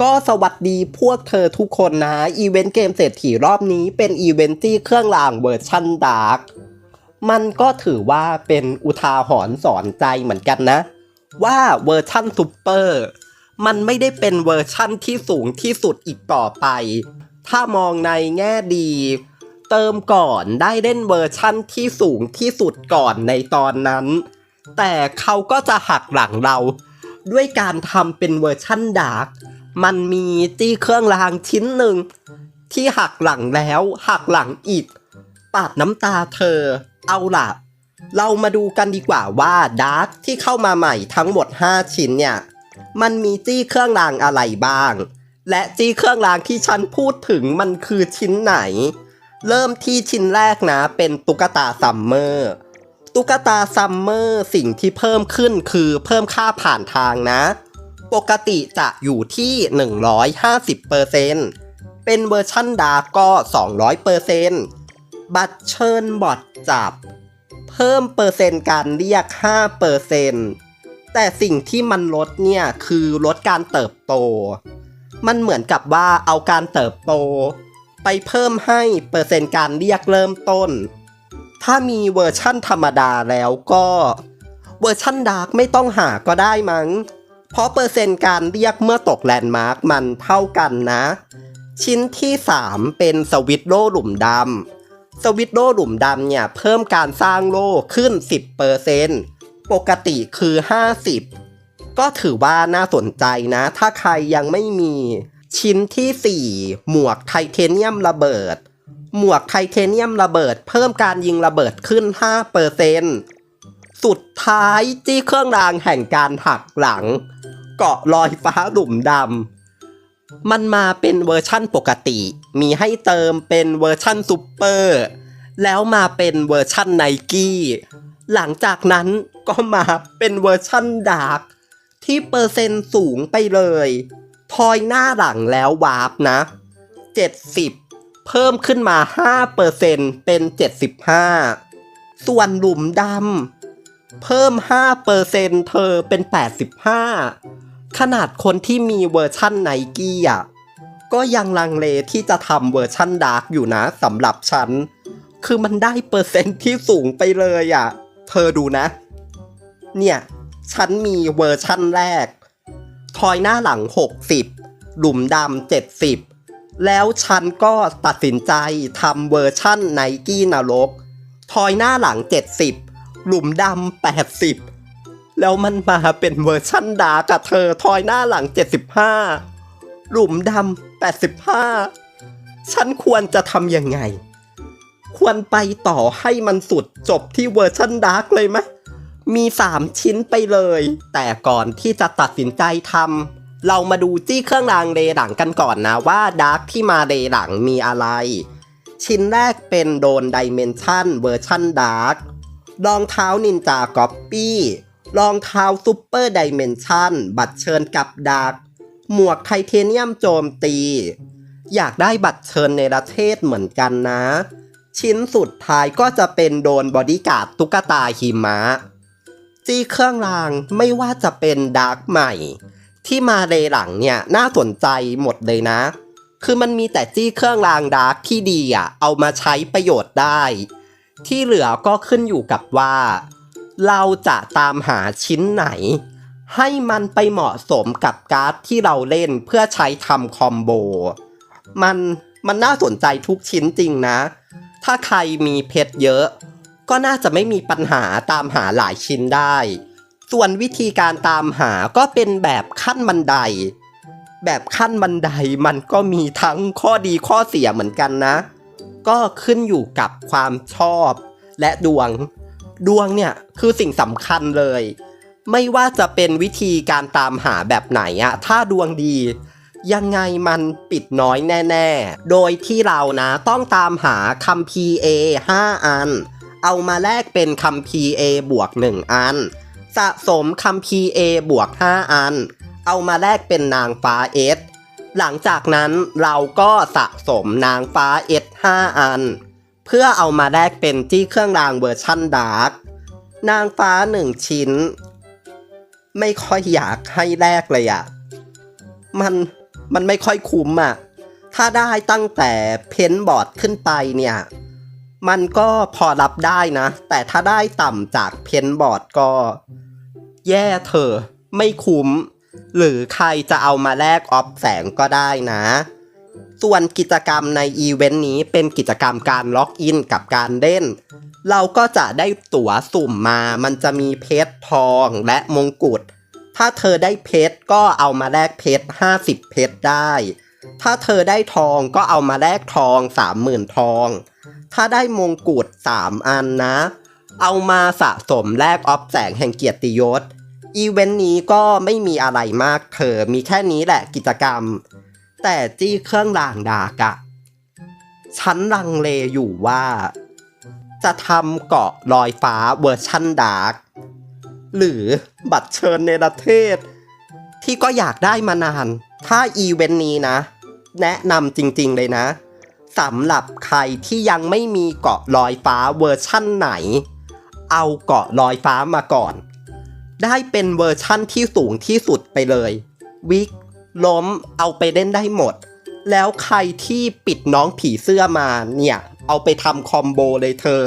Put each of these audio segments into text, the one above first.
ก็สวัสดีพวกเธอทุกคนนะอีเวนต์เกมเศรษฐีรอบนี้เป็นอีเวนต์ที่เครื่องรางเวอร์ชันดาร์กมันก็ถือว่าเป็นอุทาหรณ์สอนใจเหมือนกันนะ ว่าเวอร์ชันซูเปอร์มันไม่ได้เป็นเวอร์ชั่นที่สูงที่สุดอีกต่อไป ถ้ามองในแง่ดี เติมก่อนได้เล่นเวอร์ชั่นที่สูงที่สุดก่อนในตอนนั้น แต่เขาก็จะหักหลังเรา ด้วยการทำเป็นเวอร์ชั่นดาร์ก มันมีจี้เครื่องรางชิ้นหนึ่ง ที่หักหลังแล้วหักหลังอีก ปาดน้ำตาเธอ เอาล่ะ เรามาดูกันดีกว่าว่าดาร์กที่เข้ามาใหม่ทั้งหมด 5 ชิ้นเนี่ย มันมีจี้เครื่องรางอะไรบ้าง และจี้เครื่องรางที่ฉันพูดถึงมันคือชิ้นไหน เริ่มที่ชิ้นแรกนะ เป็นตุ๊กตาซัมเมอร์ตุ๊กตาซัมเมอร์สิ่งที่เพิ่มขึ้นคือเพิ่มค่าผ่านทางนะ ปกติจะอยู่ที่ 150%เป็นเวอร์ชั่นดาร์กก็ 200%บัตรเชิญบอทจับ เพิ่มเปอร์เซ็นต์การเรียก 5%แต่สิ่งที่มันลดเนี่ย คือลดการเติบโต มันเหมือนกับว่าเอาการเติบโต ไปเพิ่มให้เปอร์เซ็นต์การเรียกเริ่มต้น ถ้ามีเวอร์ชั่นธรรมดาแล้วก็ เวอร์ชั่นดาร์กไม่ต้องหาก็ได้มั้ง เพราะเปอร์เซ็นต์การเรียกเมื่อตกแลนด์มาร์กมันเท่ากันนะ ชิ้นที่ 3 เป็นสวิตโลหลุมดำสวิตโลหลุมดำเนี่ยเพิ่มการสร้างโล่ขึ้น 10%ปกติคือ 50 ก็ถือว่าน่าสนใจนะ ถ้าใครยังไม่มีชิ้นที่ 4 หมวกไทเทเนียมระเบิด หมวกไทเทเนียมระเบิด เพิ่มการยิงระเบิดขึ้น 5% สุดท้ายจี้เครื่องรางแห่งการหักหลัง เกาะลอยฟ้าหลุมดำ มันมาเป็นเวอร์ชั่นปกติ มีให้เติมเป็นเวอร์ชั่นซูเปอร์ แล้วมาเป็นเวอร์ชั่นไนกี้ หลังจากนั้นก็มาเป็นเวอร์ชั่นดาร์กที่เปอร์เซ็นต์สูงไปเลย ทอยหน้าหลังแล้ววาร์ปนะ 70 เพิ่มขึ้นมา 5%เป็น 75 ส่วนหลุมดำ เพิ่ม5%เธอเป็น 85 ขนาดคนที่มีเวอร์ชั่นไนกี้อะ ก็ยังลังเลที่จะทำเวอร์ชั่นดาร์กอยู่นะสำหรับฉัน คือมันได้เปอร์เซ็นต์ที่สูงไปเลยอะ เธอดูนะ เนี่ย ฉันมีเวอร์ชั่นแรก ทอยหน้าหลัง 60 หลุมดำ 70 แล้วฉันก็ตัดสินใจทำเวอร์ชั่นไนกี้นรก ทอยหน้าหลัง 70 หลุมดำ80แล้วมันมาเป็นเวอร์ชั่นดาร์กอะเธอทอยหน้าหลัง75หลุมดำ85ฉันควรจะทำยังไง ควรไปต่อให้มันสุดจบที่เวอร์ชันดาร์กเลยไหมมี3ชิ้นไปเลย แต่ก่อนที่จะตัดสินใจทำเรามาดูจี้เครื่องรางเรหลังกันก่อนนะว่าดาร์กที่มาเรหลังมีอะไร ชิ้นแรกเป็นโดนดิเมนชันเวอร์ชันดาร์ก รองเท้านินจาก็อปปี้รองเท้าซูเปอร์ดิเมนชันบัตรเชิญกับดาร์กหมวกไทเทเนียมโจมตี อยากได้บัตรเชิญในประเทศเหมือนกันนะ ชิ้นสุดท้ายก็จะเป็นโดนบอดี้การ์ดตุ๊กตาหิมะจี้เครื่องรางไม่ว่าจะเป็นดาร์กใหม่ ที่มาเรหลังเนี่ยน่าสนใจหมดเลยนะ คือมันมีแต่จี้เครื่องรางดาร์กที่ดีอะเอามาใช้ประโยชน์ได้ ที่เหลือก็ขึ้นอยู่กับว่า เราจะตามหาชิ้นไหน ให้มันไปเหมาะสมกับการ์ดที่เราเล่นเพื่อใช้ทำคอมโบ มันมันน่าสนใจทุกชิ้นจริงนะ ถ้าใครมีเพชรเยอะ ก็น่าจะไม่มีปัญหาตามหาหลายชิ้นได้ ส่วนวิธีการตามหาก็เป็นแบบขั้นบันได แบบขั้นบันไดมันก็มีทั้งข้อดีข้อเสียเหมือนกันนะ ก็ขึ้นอยู่กับความชอบและดวง ดวงเนี่ยคือสิ่งสำคัญเลย ไม่ว่าจะเป็นวิธีการตามหาแบบไหนอะถ้าดวงดี ยังไงมันปิดน้อยแน่ๆ โดยที่เรานะต้องตามหาคัมภีร์ A 5อัน เอามาแลกเป็นคัมภีร์ A บวก 1 อัน สะสมคัมภีร์ A บวก 5 อัน เอามาแลกเป็นนางฟ้า S หลังจากนั้นเราก็สะสมนางฟ้า S 5 อัน เพื่อเอามาแลกเป็นที่เครื่องรางเวอร์ชั่นดาร์กนางฟ้า1ชิ้น ไม่ค่อยอยากให้แลกเลยอะมันมันไม่ค่อยคุ้มอะถ้าได้ตั้งแต่เพนบอร์ดขึ้นไปเนี่ย มันก็พอรับได้นะ แต่ถ้าได้ต่ำจากเพนบอร์ดก็ แย่เถอะไม่คุ้ม หรือใครจะเอามาแลกออฟแสงก็ได้นะ ส่วนกิจกรรมในอีเวนต์นี้เป็นกิจกรรมการล็อกอินกับการเล่น เราก็จะได้ตั๋วสุ่มมา มันจะมีเพชรทองและมงกุฎ ถ้าเธอได้เพชรก็เอามาแลกเพชร 50 เพชรได้ ถ้าเธอได้ทองก็เอามาแลกทอง 30,000 ทอง ถ้าได้มงกุฎ 3 อันนะ เอามาสะสมแลกออฟแสงแห่งเกียรติยศ อีเวนต์นี้ก็ไม่มีอะไรมากเธอมีแค่นี้แหละกิจกรรม แต่จี้เครื่องรางดากะฉันลังเลอยู่ว่า จะทำเกาะลอยฟ้าเวอร์ชั่นดาร์กหรือบัตรเชิญในประเทศ ที่ก็อยากได้มานาน ถ้าอีเวนต์นี้นะ แนะนำจริงๆเลยนะสำหรับใครที่ยังไม่มีเกาะลอยฟ้าเวอร์ชั่นไหน เอาเกาะลอยฟ้ามาก่อน ได้เป็นเวอร์ชั่นที่สูงที่สุดไปเลย วิกล้มเอาไปเล่นได้หมด แล้วใครที่ปิดน้องผีเสื้อมาเนี่ย เอาไปทำคอมโบเลยเธอ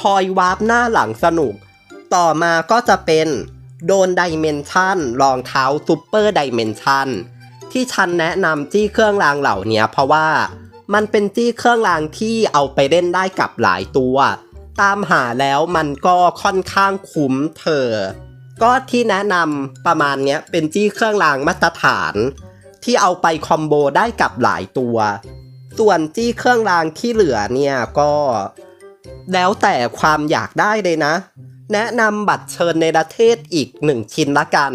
ทอยวาร์ปหน้าหลังสนุก ต่อมาก็จะเป็นโดนไดเมนชันรองเท้าซูเปอร์ไดเมนชันที่ฉันแนะนำจี้เครื่องรางเหล่านี้เพราะว่ามันเป็นจี้เครื่องรางที่เอาไปเล่นได้กับหลายตัว ตามหาแล้วมันก็ค่อนข้างคุ้มเธอ ก็ที่แนะนำประมาณเนี้ยเป็นจี้เครื่องรางมาตรฐาน ที่เอาไปคอมโบได้กับหลายตัว ส่วนจี้เครื่องรางที่เหลือเนี่ยก็ แล้วแต่ความอยากได้เลยนะ แนะนำบัตรเชิญในประเทศอีกหนึ่งชิ้นละกัน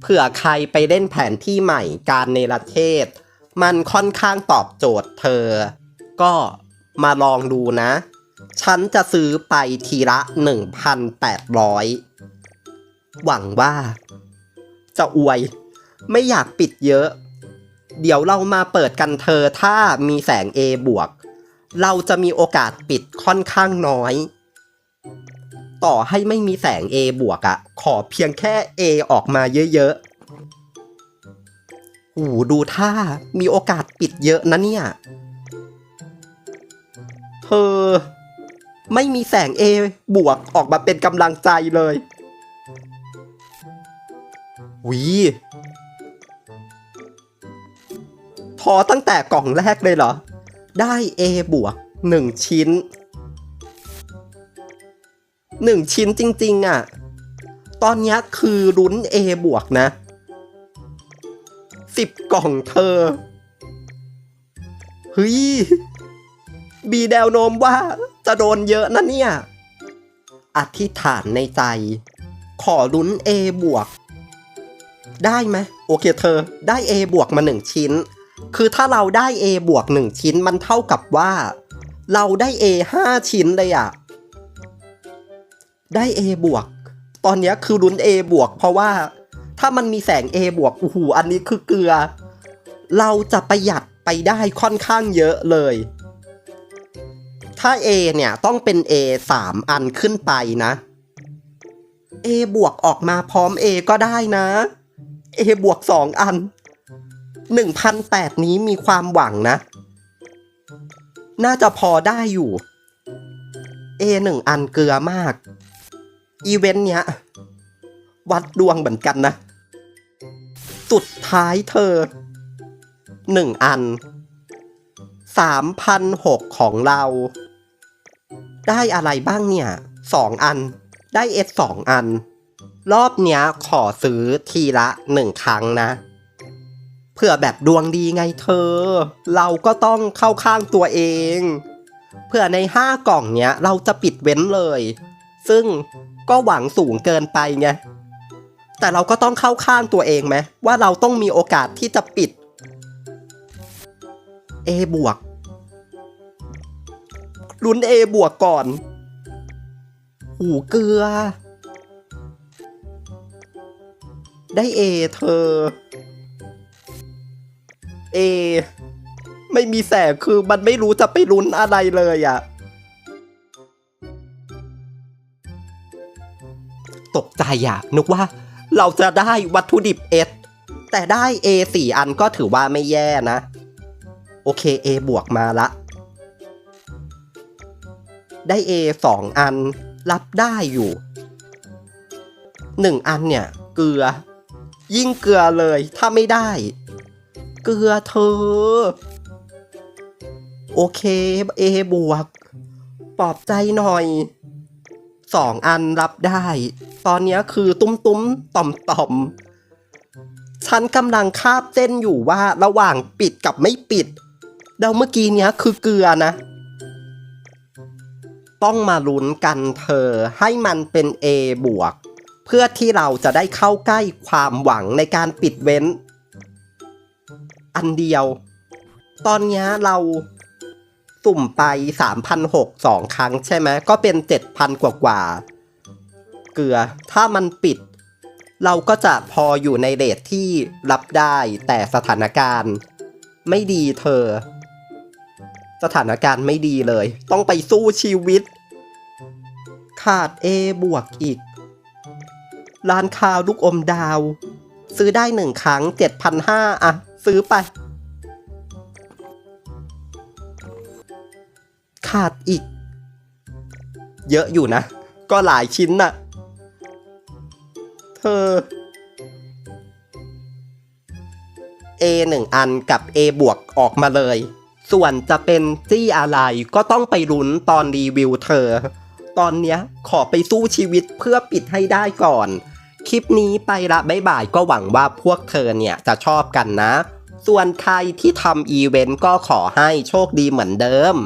เผื่อใครไปเล่นแผนที่ใหม่การในประเทศ มันค่อนข้างตอบโจทย์เธอ ก็มาลองดูนะ ฉันจะซื้อไปทีละ 1,800 หวังว่า จะอวย ไม่อยากปิดเยอะ เดี๋ยวเรามาเปิดกันเธอถ้ามีแสง A บวก เราจะมีโอกาสปิดค่อนข้างน้อย ต่อให้ไม่มีแสง A บวกอะขอเพียงแค่ A ออกมาเยอะๆหูดูท่ามีโอกาสปิดเยอะนะเนี่ย เธอ ไม่มีแสง A บวกออกมาเป็นกำลังใจเลย วีพอตั้งแต่กล่องแรกเลยเหรอ ได้ A บวกหนึ่งชิ้นหนึ่งชิ้นจริง ๆอะ ตอนนี้คือลุ้น A บวกนะสิบกล่องเธอเฮ้ยบีแนวโน้มว่าจะโดนเยอะนะเนี่ย อธิษฐานในใจ ขอลุ้น A บวก ได้ไหมโอเคเธอได้ A บวกมาหนึ่งชิ้น คือถ้าเราได้ A บวกหนึ่งชิ้นมันเท่ากับว่า เราได้ A ห้าชิ้นเลยอะได้ A บวก ตอนนี้คือลุ้น A บวก เพราะว่า ถ้ามันมีแสง A บวกโอ้โหอันนี้คือเกลือ เราจะประหยัดไปได้ค่อนข้างเยอะเลย ถ้า A เนี่ยต้องเป็น A 3 อันขึ้นไปนะ A บวกออกมาพร้อม A ก็ได้นะ A บวก 2 อัน 1,008 นี้มีความหวังนะ น่าจะพอได้อยู่ A 1 อันเกลือมาก อีเวนต์เนี้ย วัดดวงเหมือนกันนะ สุดท้ายเธอ 1 อัน 3,006 ของเรา ได้อะไรบ้างเนี่ย 2 อัน ได้ S 2 อัน รอบเนี้ยขอซื้อทีละหนึ่งครั้งนะ เพื่อแบบดวงดีไงเธอ เราก็ต้องเข้าข้างตัวเอง เพื่อในห้ากล่องเนี้ยเราจะปิดเว้นเลย ซึ่งก็หวังสูงเกินไปไง แต่เราก็ต้องเข้าข้างตัวเองไหมว่าเราต้องมีโอกาสที่จะปิด A บวกลุ้น A บวกก่อน หูเกลือ ได้ A เธอ A ไม่มีแสงคือมันไม่รู้จะไปลุ้นอะไรเลยอะตกใจอะนึกว่าเราจะได้วัตถุดิบ S แต่ได้ A 4อันก็ถือว่าไม่แย่นะ โอเค A บวกมาละ ได้ A 2อัน รับได้อยู่ 1 อันเนี่ย เกลือ ยิ่งเกลือเลย ถ้าไม่ได้ เกลือเธอ โอเค A บวก ปลอบใจหน่อยสองอันรับได้ ตอนนี้คือตุ้มตุ้มต่อมต่อมฉันกำลังคาบเส้นอยู่ว่าระหว่างปิดกับไม่ปิดเดาเมื่อกี้เนี้ยคือเกลือนะ ต้องมาลุ้นกันเธอให้มันเป็น A บวก เพื่อที่เราจะได้เข้าใกล้ความหวังในการปิดเว้น อันเดียว ตอนนี้เราสุ่มไป3,600สองครั้งใช่ไหมก็เป็น 7,000 กว่ากว่า เกลือ ถ้ามันปิด เราก็จะพออยู่ในเรทที่รับได้แต่สถานการณ์ ไม่ดีเธอ สถานการณ์ไม่ดีเลย ต้องไปสู้ชีวิต ขาด A บวกอีก ร้านค้าลูกอมดาว ซื้อได้หนึ่งครั้ง7,500อะ ซื้อไป ขาดอีก เยอะอยู่นะ ก็หลายชิ้นน่ะ เธอ A หนึ่งอันกับ A บวกออกมาเลย ส่วนจะเป็นจี้อะไรก็ต้องไปลุ้นตอนรีวิวเธอ ตอนเนี้ยขอไปสู้ชีวิตเพื่อปิดให้ได้ก่อน คลิปนี้ไปละบ๊ายบายก็หวังว่าพวกเธอเนี่ยจะชอบกันนะ ส่วนใครที่ทำอีเวนต์ก็ขอให้โชคดีเหมือนเดิม